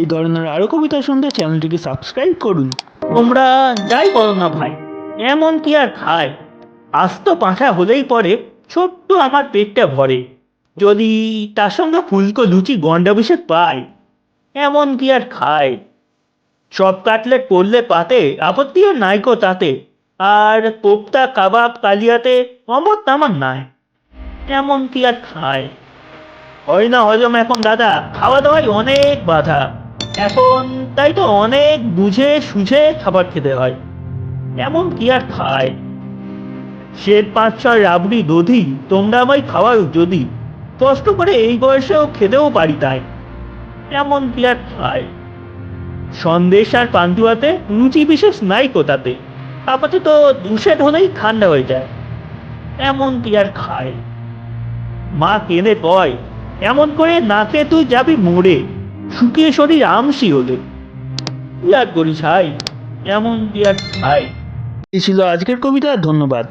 এই ধরনের আরও কবিতা শুনতে চ্যানেলটিকে সাবস্ক্রাইব করুন। তোমরা যাই করো না ভাই, এমন কি আর খায়? আস্ত পাঁঠা হলেই পরে ছোট্ট আমার পেটটা ভরে। যদি তার সঙ্গে ফুলকো লুচি গন্ডাবিষেক পাই, এমন কি আর খায়? সব কাটলেট করলে পাতে আপত্তিও নাইকো তাতে। আর কোপ্তা, কাবাব, কালিয়াতে অমত আমার নাই। এমন কি আর খায়? হয় না হজম এখন, দাদা। খাওয়া দাওয়ায় অনেক বাধা। এখন তাই তো অনেক বুঝে সুঝে খাবার খেতে হয়। এমন কি আর খায়? শের পাঁচ ছয় রাবড়ি দধি তোমরা আমায় খাওয়াও যদি। কষ্ট করে এই বয়সেও খেতেও পারি তাই। এমন কি আর খায়? সন্দেশ আর পান্তুয়াতে রুচি বিশেষ নাই কোথাতে আপাতত দুশেট হলেই ঠান্ডা হয়ে যায়। এমন কি আর খায়? মা কেঁদে কয়, এমন করে নাকে তুই যাবি মরে শুকিয়ে শরীর আমসি হলে। কি করিস হাই এমন কি আর এই ছিল আজকের কবিতা, ধন্যবাদ।